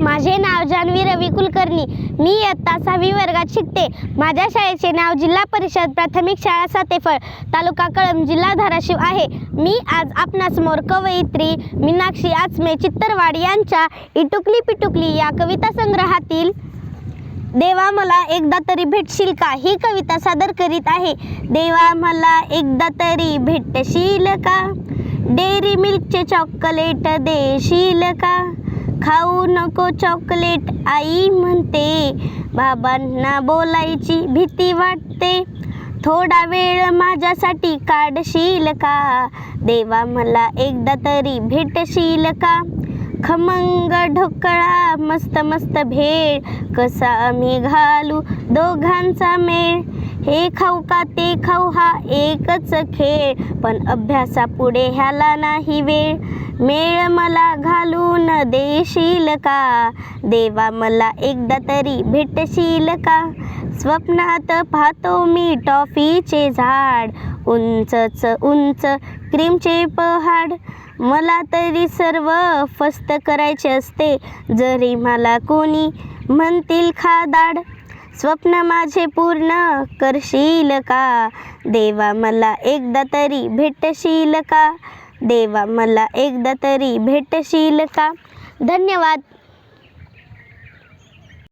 माझे नाव जान्हवी रवी कुलकर्णी. मी इयत्ता सहावी वर्गात शिकते. माझ्या शाळेचे नाव जिल्हा परिषद प्राथमिक शाळा सातेफळ तालुका कळंब जिल्हा धाराशिव आहे. मी आज आपणासमोर कवयित्री मीनाक्षी आचमे चित्तरवाड यांच्या इटुकली पिटुकली या कविता संग्रहातील देवा मला एकदा तरी भेटशील का? ही कविता सादर करीत आहे. देवा मला एकदा तरी भेटशील का? डेअरी मिल्कचे चॉकलेट देशील का? खाऊ नको चॉकलेट आई म्हणते. बाबांना बोलायची भीती वाटते. थोडा वेळ माझ्यासाठी काढशील का? देवा मला एकदा तरी भेटशील का? खमंग ढोकळा मस्त मस्त भेळ कसा आम्ही घालू दोघांचा मेळ? हे खाऊ का ते खाऊ हा एकच खेळ पण अभ्यासापुढे ह्याला नाही वेळ. मेळ मला घालून देशील का? देवा मला एकदा तरी भेटशील का? स्वप्नात पाहतो मी टॉफीचे झाड उंचच उंच क्रीमचे पहाड. मला तरी सर्व फस्त करायचे असते जरी मला कोणी म्हणतील खादाड. स्वप्न माझे पूर्ण करशील का? देवा मला एकदा तरी भेटशील का? देवा मला एकदा तरी भेटशील का? धन्यवाद.